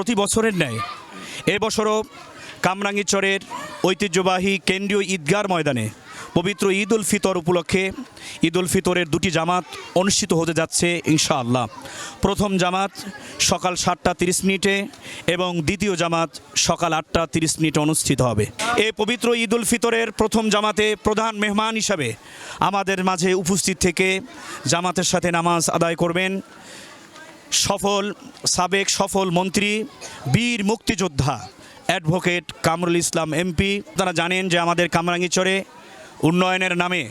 প্রতি বছরের ন্যায়। এবছরও কামরাঙ্গীচরের ঐতিহ্যবাহী কেন্দ্রীয় ঈদগার ময়দানে পবিত্র ঈদ উল ফিতর উপলক্ষে ঈদ উল ফিতরের দুটি জামাত অনুষ্ঠিত হতে যাচ্ছে ইনশাআল্লাহ। প্রথম জামাত সকাল সাতটা তিরিশ মিনিটে এবং দ্বিতীয় জামাত সকাল আটটা তিরিশ মিনিটে অনুষ্ঠিত হবে। এই পবিত্র ঈদ উল ফিতরের প্রথম জামাতে প্রধান মেহমান হিসাবে আমাদের মাঝে উপস্থিত থেকে জামাতের সাথে নামাজ আদায় করবেন। সফল, সাবেক সফল মন্ত্রী, বীর মুক্তিযোদ্ধা অ্যাডভোকেট কামরুল ইসলাম এমপি। তারা জানেন যে আমাদের কামরাঙ্গীচরে উন্নয়নের নামে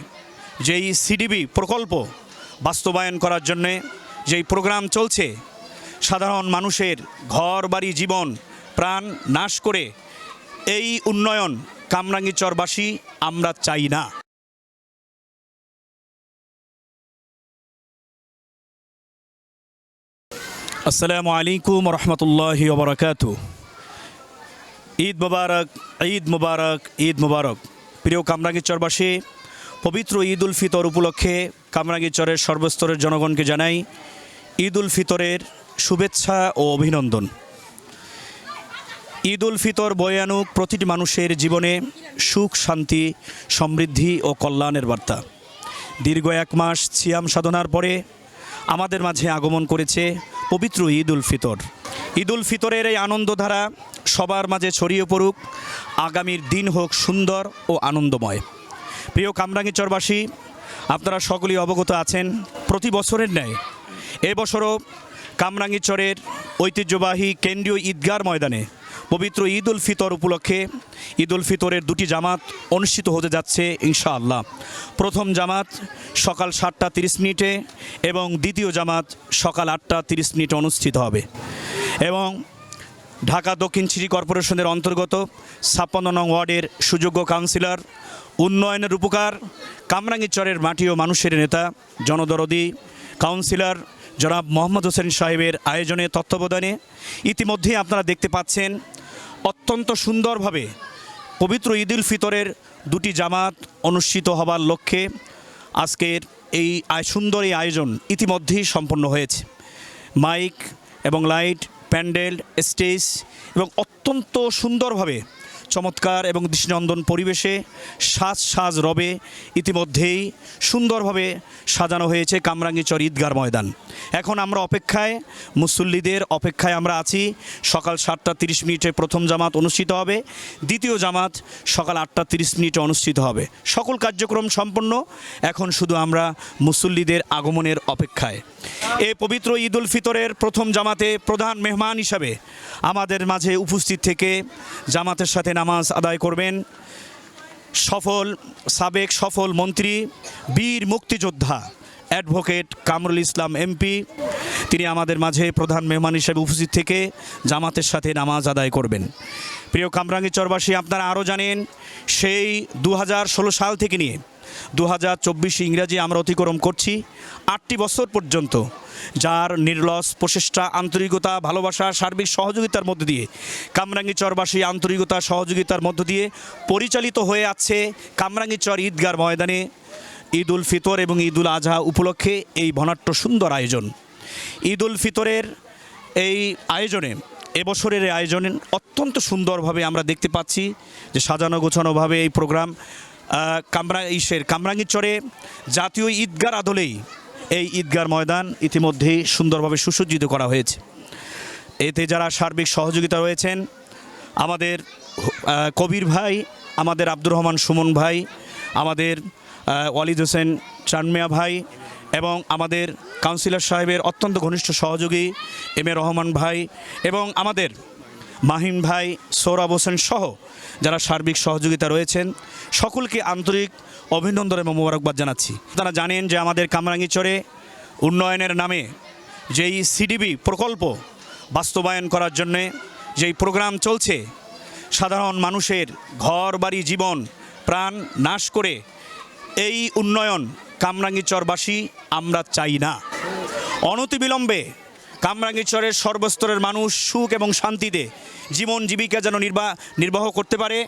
যেই সিডিবি প্রকল্প বাস্তবায়ন করার জন্যে যেই প্রোগ্রাম চলছে, সাধারণ মানুষের ঘর, বাড়ি, জীবন, প্রাণ নাশ করে এই উন্নয়ন কামরাঙ্গীচরবাসী আমরা চাই না। আসসালামু আলাইকুম রহমতুল্লাহি ওবরাকাত ঈদ মুবারক ঈদ মুবারক ঈদ মুবারক প্রিয় কামরাঙ্গীচরবাসী পবিত্র ঈদ উল ফিতর উপলক্ষে কামরাঙ্গীচরের সর্বস্তরের জনগণকে জানাই ঈদ উল ফিতরের শুভেচ্ছা ও অভিনন্দন। ঈদ উল ফিতর বয়ে আনুক প্রতিটি মানুষের জীবনে সুখ, শান্তি, সমৃদ্ধি ও কল্যাণের বার্তা। দীর্ঘ এক মাস সিয়াম সাধনার পরে আমাদের মাঝে আগমন করেছে পবিত্র ঈদ উল ফিতর। ঈদ উল ফিতরের এই আনন্দধারা সবার মাঝে ছড়িয়ে পড়ুক, আগামীর দিন হোক সুন্দর ও আনন্দময়। প্রিয় কামরাঙ্গীচরবাসী আপনারা সকলেই অবগত আছেন, প্রতি বছরের ন্যায় এবছরও কামরাঙ্গীচরের ঐতিহ্যবাহী কেন্দ্রীয় ঈদগার ময়দানে পবিত্র ঈদ উল ফিতর উপলক্ষে ঈদ উল ফিতরের দুটি জামাত অনুষ্ঠিত হতে যাচ্ছে, ইনশাআল্লাহ। প্রথম জামাত সকাল সাতটা তিরিশ মিনিটে এবং দ্বিতীয় জামাত সকাল আটটা তিরিশ মিনিটে অনুষ্ঠিত হবে। এবং ঢাকা দক্ষিণ সিটি কর্পোরেশনের অন্তর্গত ছাপ্পান্ন নং ওয়ার্ডের সুযোগ্য কাউন্সিলর, উন্নয়নের উপকার কামরাঙ্গীচরের মাটি ও মানুষের নেতা, জনদরদি, কাউন্সিলর জনাব মোহাম্মদ হোসেন সাহেবের আয়োজনে তত্ত্বাবধানে ইতিমধ্যেই আপনারা দেখতে পাচ্ছেন অত্যন্ত সুন্দরভাবে পবিত্র ঈদ উল ফিতরের দুটি জামাত অনুষ্ঠিত হবার লক্ষ্যে আজকের এই সুন্দর এই আয়োজন ইতিমধ্যেই সম্পন্ন হয়েছে। মাইক এবং লাইট, প্যান্ডেল, স্টেজ এবং অত্যন্ত সুন্দরভাবে চমৎকার এবং দৃষ্টিনন্দন পরিবেশে সাজ সাজ রবে ইতিমধ্যেই সুন্দরভাবে সাজানো হয়েছে কামরাঙ্গীচর ঈদগার ময়দান। এখন আমরা অপেক্ষায়, মুসল্লিদের অপেক্ষায় আমরা আছি। সকাল সাতটা তিরিশ মিনিটে প্রথম জামাত অনুষ্ঠিত হবে। দ্বিতীয় জামাত সকাল আটটা তিরিশ মিনিটে অনুষ্ঠিত হবে। সকল কার্যক্রম সম্পন্ন। এখন শুধু আমরা মুসল্লিদের আগমনের অপেক্ষায়। এই পবিত্র ঈদ উল ফিতরের প্রথম জামাতে প্রধান মেহমান হিসাবে আমাদের মাঝে উপস্থিত থেকে জামাতের সাথে নামাজ আদায় করবেন। সফল, সাবেক সফল মন্ত্রী, বীর মুক্তিযোদ্ধা, অ্যাডভোকেট কামরুল ইসলাম এমপি, তিনি আমাদের মাঝে প্রধান মেহমান হিসেবে উপস্থিত থেকে জামাতের সাথে নামাজ আদায় করবেন। প্রিয় কামরাঙ্গি চরবাসী, আপনারা আরও জানেন, সেই দু হাজার ষোলো সাল থেকে নিয়ে দু হাজার চব্বিশে ইংরাজি আমরা অতিক্রম করছি আটটি বছর পর্যন্ত, যার নির্লস প্রচেষ্টা, আন্তরিকতা, ভালোবাসা, সার্বিক সহযোগিতার মধ্য দিয়ে কামরাঙ্গীচরবাসী আন্তরিকতা, সহযোগিতার মধ্য দিয়ে পরিচালিত হয়ে আছে কামরাঙ্গীচর ঈদগার ময়দানে। ঈদ উল ফিতর এবং ঈদ উল আজহা উপলক্ষে এই ভনাট্য সুন্দর আয়োজন। ঈদ উল ফিতরের এই আয়োজনে, এবছরের আয়োজনে অত্যন্ত সুন্দরভাবে আমরা দেখতে পাচ্ছি যে সাজানো গোছানোভাবে এই প্রোগ্রাম কামরা ইসের কামরাঙ্গীরচরে জাতীয় ঈদগার আদলেই এই ঈদগার ময়দান ইতিমধ্যেই সুন্দরভাবে সুসজ্জিত করা হয়েছে। এতে যারা সার্বিক সহযোগিতা রয়েছেন, আমাদের কবির ভাই, আমাদের আব্দুর রহমান সুমন ভাই, আমাদের ওয়ালিদ হোসেন চানমিয়া ভাই এবং আমাদের কাউন্সিলর সাহেবের অত্যন্ত ঘনিষ্ঠ সহযোগী এম এ রহমান ভাই এবং আমাদের মাহিম ভাই, সৌরভ হোসেন সহ যারা সার্বিক সহযোগিতা রয়েছেন, সকলকে আন্তরিক অভিনন্দন এবং মোবারকবাদ জানাচ্ছি। তারা জানেন যে আমাদের কামরাঙ্গীচরে উন্নয়নের নামে যেই সিডিবি প্রকল্প বাস্তবায়ন করার জন্যে যেই প্রোগ্রাম চলছে, সাধারণ মানুষের ঘর, বাড়ি, জীবন, প্রাণ নাশ করে এই উন্নয়ন কামরাঙ্গীচরবাসী আমরা চাই না। অনতিবিলম্বে কামরাঙ্গীচরের সর্বস্তরের মানুষ সুখ এবং শান্তিতে জীবন জীবিকা যেন নির্বাহ নির্বাহ করতে পারে,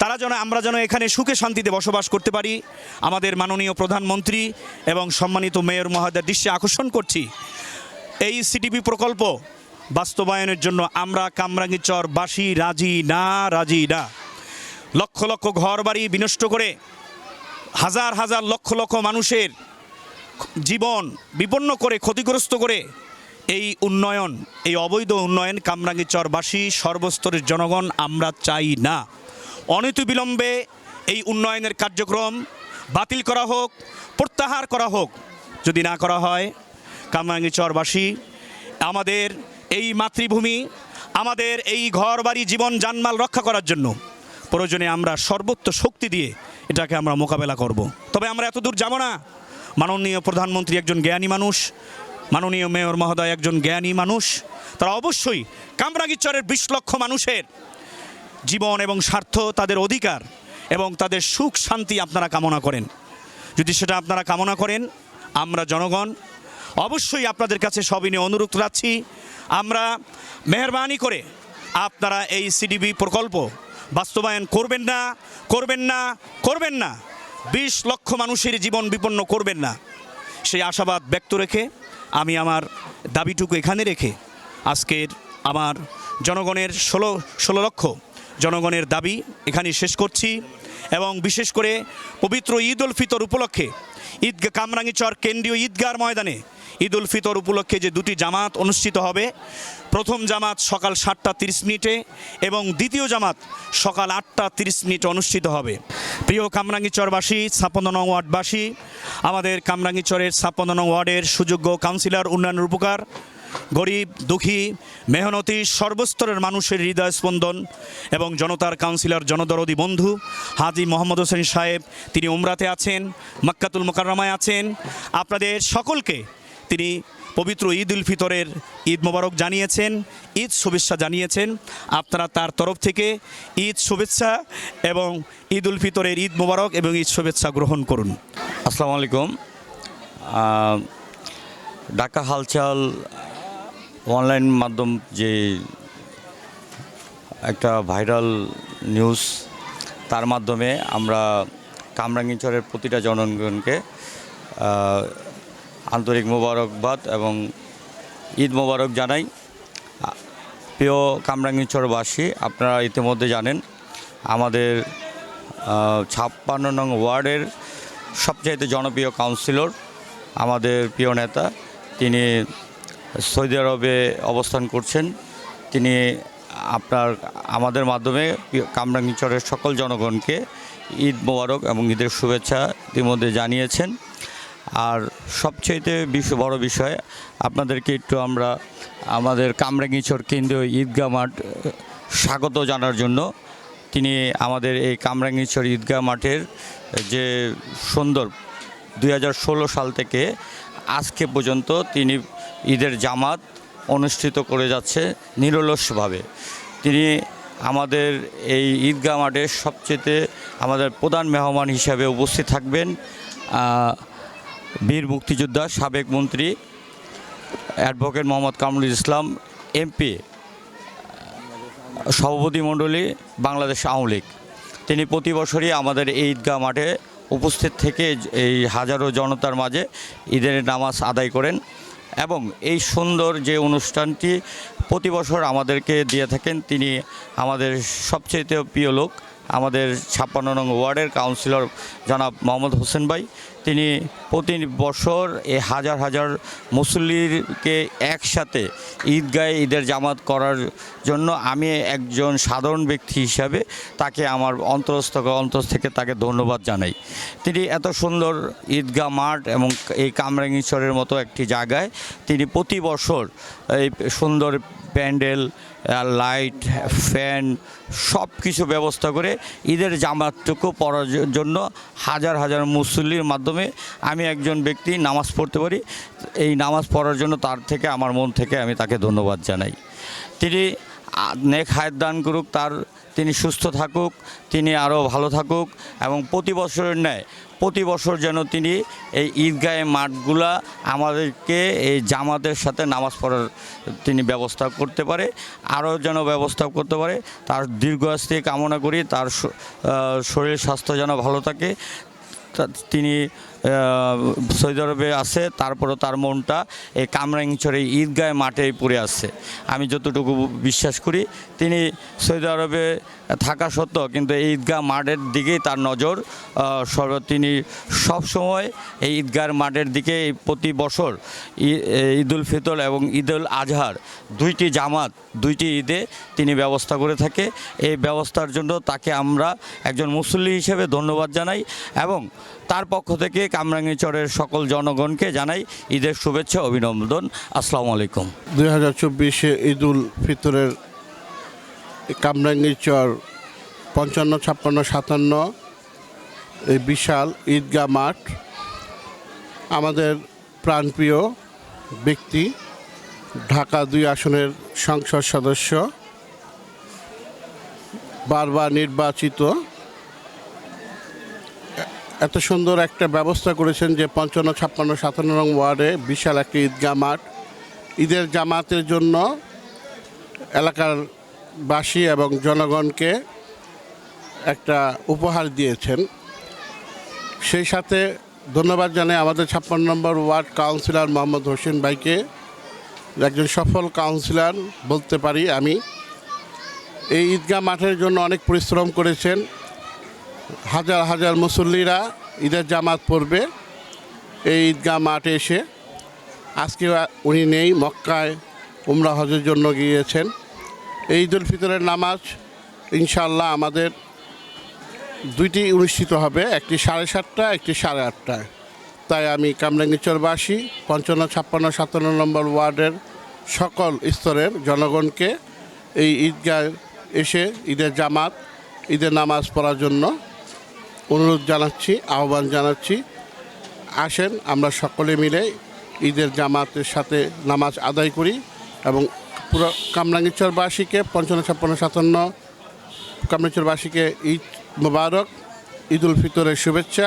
তারা যেন, আমরা যেন এখানে সুখে শান্তিতে বসবাস করতে পারি। আমাদের মাননীয় প্রধানমন্ত্রী এবং সম্মানিত মেয়র মহোদয়ের দৃশ্যে আকর্ষণ করছি। এই সিটিপি প্রকল্প বাস্তবায়নের জন্য আমরা কামরাঙ্গীচর বাসী রাজি না রাজি না। লক্ষ লক্ষ ঘর বাড়ি বিনষ্ট করে হাজার হাজার লক্ষ লক্ষ মানুষের জীবন বিপন্ন করে, ক্ষতিগ্রস্ত করে এই উন্নয়ন, এই অবৈধ উন্নয়ন কামরাঙ্গীচরবাসী সর্বস্তরের জনগণ আমরা চাই না। অনতিবিলম্বে এই উন্নয়নের কার্যক্রম বাতিল করা হোক, প্রত্যাহার করা হোক। যদি না করা হয় কামরাঙ্গীচরবাসী আমাদের এই মাতৃভূমি, আমাদের এই ঘর বাড়ি জীবন জানমাল রক্ষা করার জন্য প্রয়োজনে আমরা সর্বোচ্চ শক্তি দিয়ে এটাকে আমরা মোকাবেলা করব। তবে আমরা এতদূর যাব না। মাননীয় প্রধানমন্ত্রী একজন জ্ঞানী মানুষ মাননীয় মেয়র মহোদয় একজন জ্ঞানী মানুষ, তারা অবশ্যই কামরাগিচরের বিশ লক্ষ মানুষের জীবন এবং স্বার্থ তাদের অধিকার এবং তাদের সুখ শান্তি আপনারা কামনা করেন। যদি সেটা আপনারা কামনা করেন, আমরা জনগণ অবশ্যই আপনাদের কাছে সবিনে অনুরোধ রাখছি। আমরা মেহরবানি করে আপনারা এই সিডিবি প্রকল্প বাস্তবায়ন করবেন না করবেন না করবেন না। বিশ লক্ষ মানুষের জীবন বিপন্ন করবেন না। সেই আশাবাদ ব্যক্ত রেখে আমি আমার দাবিটুকু এখানে রেখে আজকের আমার জনগণের ষোলো ষোলো লক্ষ জনগণের দাবি এখানে শেষ করছি এবং বিশেষ করে পবিত্র ঈদ উল ফিতর উপলক্ষে ঈদগা কামরাঙ্গিচর কেন্দ্রীয় ঈদগার ময়দানে ঈদ উল ফিতর উপলক্ষে যে দুটি জামাত অনুষ্ঠিত হবে, প্রথম জামাত সকাল সাতটা তিরিশ মিনিটে এবং দ্বিতীয় জামাত সকাল আটটা তিরিশ মিনিটে অনুষ্ঠিত হবে। প্রিয় কামরাঙ্গীচরবাসী ছাপ্পান্ন নং ওয়ার্ডবাসী, আমাদের কামরাঙ্গীচরের ছাপ্পান্ন নং ওয়ার্ডের সুযোগ্য কাউন্সিলর, উন্নয়নের উপকার, গরিব, দুঃখী, মেহনতি, সর্বস্তরের মানুষের হৃদয় স্পন্দন এবং জনতার কাউন্সিলর, জনদরদি বন্ধু হাজি মোহাম্মদ হোসেন সাহেব, তিনি উমরাতে আছেন, মাক্কাতুল মোকাররমায় আছেন। আপনাদের সকলকে তিনি পবিত্র ঈদ উল ফিতরের ঈদ মোবারক জানিয়েছেন, ঈদ শুভেচ্ছা জানিয়েছেন। আপনারা তার তরফ থেকে ঈদ শুভেচ্ছা এবং ঈদ উল ফিতরের ঈদ মোবারক এবং ঈদ শুভেচ্ছা গ্রহণ করুন। আসসালামু আলাইকুম। ঢাকা হালচাল অনলাইন মাধ্যম যে একটা ভাইরাল নিউজ, তার মাধ্যমে আমরা কামরাঙ্গীচরের প্রতিটা জনগণকে আন্তরিক মোবারকবাদ এবং ঈদ মোবারক জানাই। প্রিয় কামরাঙ্গীচরবাসী আপনারা ইতিমধ্যে জানেন, আমাদের ছাপ্পান্ন নং ওয়ার্ডের সবচাইতে জনপ্রিয় কাউন্সিলর আমাদের প্রিয় নেতা, তিনি সৌদি আরবে অবস্থান করছেন। তিনি আপনার, আমাদের মাধ্যমে প্রিয় কামরাঙ্গীচরের সকল জনগণকে ঈদ মোবারক এবং ঈদের শুভেচ্ছা ইতিমধ্যে জানিয়েছেন। আর সবচাইতে বিশ্ব বড় বিষয়, আপনাদেরকে একটু আমরা আমাদের কামরাঙ্গীচর কেন্দ্রীয় ঈদগাহ মাঠ স্বাগত জানার জন্য। তিনি আমাদের এই কামরাঙ্গীচর ঈদগাহ মাঠের যে সুন্দর দুই হাজার ষোলো সাল থেকে আজকে পর্যন্ত তিনি ঈদের জামাত অনুষ্ঠিত করে যাচ্ছে নিরলসভাবে। তিনি আমাদের এই ঈদগাহ মাঠে সবচেয়ে আমাদের প্রধান মেহমান হিসাবে উপস্থিত থাকবেন। বীর মুক্তিযোদ্ধা, সাবেক মন্ত্রী, অ্যাডভোকেট মোহাম্মদ কামরুল ইসলাম, এমপি, সভাপতি মণ্ডলী, বাংলাদেশ আওয়ামী লীগ। তিনি প্রতি বছরই আমাদের এই ঈদগাহ মাঠে উপস্থিত থেকে এই হাজারো জনতার মাঝে ঈদের নামাজ আদায় করেন এবং এই সুন্দর যে অনুষ্ঠানটি প্রতি বছর আমাদেরকে দিয়ে থাকেন, তিনি আমাদের সবচেয়ে প্রিয় লোক। আমাদের ছাপ্পান্ন নং ওয়ার্ডের কাউন্সিলর জনাব মোহাম্মদ হোসেন ভাই। তিনি প্রতি বছর এই হাজার হাজার মুসল্লিকে একসাথে ঈদগাহে ঈদের জামাত করার জন্য আমি একজন সাধারণ ব্যক্তি হিসাবে তাকে আমার অন্তরস্থ অন্তর থেকে তাকে ধন্যবাদ জানাই। তিনি এত সুন্দর ঈদগাহ মাঠ এবং এই কামরাঙ্গীশ্বরের মতো একটি জায়গায় তিনি প্রতি বছর এই সুন্দর প্যান্ডেল লাইট, ফ্যান সব কিছু ব্যবস্থা করে ঈদের জামাতটুকু পড়ার জন্য হাজার হাজার মুসল্লির মাধ্যমে আমি একজন ব্যক্তি নামাজ পড়তে পারি। এই নামাজ পড়ার জন্য তার থেকে, আমার মন থেকে আমি তাকে ধন্যবাদ জানাই। তিনি নেক হায়াত দান করুক, তার তিনি সুস্থ থাকুক, তিনি আরও ভালো থাকুক এবং প্রতি বছরের ন্যায় প্রতি বছর যেন তিনি এই ঈদগাহে মাঠগুলা আমাদেরকে এই জামাতের সাথে নামাজ পড়ার তিনি ব্যবস্থা করতে পারে, আরও যেন ব্যবস্থা করতে পারে। তার দীর্ঘাস্তি কামনা করি, তার শরীর স্বাস্থ্য যেন ভালো থাকে। তিনি সৌদি আরবে আছে, তারপরও তার মনটা এই কামরাঙ্গিচরে ঈদগায় মাঠেই পড়ে আছে। আমি যতটুকু বিশ্বাস করি, তিনি সৌদি আরবে থাকা সত্ত্বেও কিন্তু এই ঈদগাহ মাঠের দিকেই তার নজর তিনি সবসময় এই ঈদগাহ মাঠের দিকে প্রতি বছর ঈদুল ফিতর এবং ঈদুল আজহার দুইটি জামাত, দুইটি ঈদে তিনি ব্যবস্থা করে থাকে। এই ব্যবস্থার জন্য তাকে আমরা একজন মুসল্লি হিসেবে ধন্যবাদ জানাই এবং তার পক্ষ থেকে কামরাঙ্গীচরের সকল জনগণকে জানাই ঈদের শুভেচ্ছা অভিনন্দন। আসসালামু আলাইকুম। দুই হাজার চব্বিশে ঈদ উল ফিতরের কামরাঙ্গীরচর পঞ্চান্ন, ছাপ্পান্ন, সাতান্ন, এই বিশাল ঈদগাহ মাঠ আমাদের প্রাণপ্রিয় ব্যক্তি, ঢাকা দুই আসনের সংসদ সদস্য, বারবার নির্বাচিত এত সুন্দর একটা ব্যবস্থা করেছেন যে পঞ্চান্ন, ছাপ্পান্ন, সাতান্ন নং ওয়ার্ডে বিশাল একটা ঈদগাহ মাঠ ঈদের জামাতের জন্য এলাকার বাসী এবং জনগণকে একটা উপহার দিয়েছেন। সেই সাথে ধন্যবাদ জানাই আমাদের ছাপ্পান্ন নম্বর ওয়ার্ড কাউন্সিলর মোহাম্মদ হোসেন ভাইকে। একজন সফল কাউন্সিলর বলতে পারি আমি। এই ঈদগাহ মাঠের জন্য অনেক পরিশ্রম করেছেন। হাজার হাজার মুসল্লিরা ঈদের জামাত পড়বে। এই ঈদগাহ মাঠে এসে। আজকে উনি নেই, মক্কায় উমরা হজের জন্য গিয়েছেন। এই ঈদ উল ফিতরের নামাজ ইনশাল্লাহ আমাদের দুইটি অনুষ্ঠিত হবে, একটি সাড়ে সাতটা একটি সাড়ে আটটায়। তাই আমি কামরাঙ্গীচরবাসী পঞ্চান্ন, ছাপ্পান্ন, সাতান্ন নম্বর ওয়ার্ডের সকল স্তরের জনগণকে এই ঈদগাহ এসে ঈদের জামাত, ঈদের নামাজ পড়ার জন্য অনুরোধ জানাচ্ছি, আহ্বান জানাচ্ছি। আসেন, আমরা সকলে মিলে ঈদের জামাতের সাথে নামাজ আদায় করি এবং পুরো কামরাঙ্গীচরবাসীকে পঞ্চান্ন ছাপ্পান্ন সাতান্ন কামরাঙ্গীচরবাসীকে ঈদ মোবারক, ঈদুল ফিতরের শুভেচ্ছা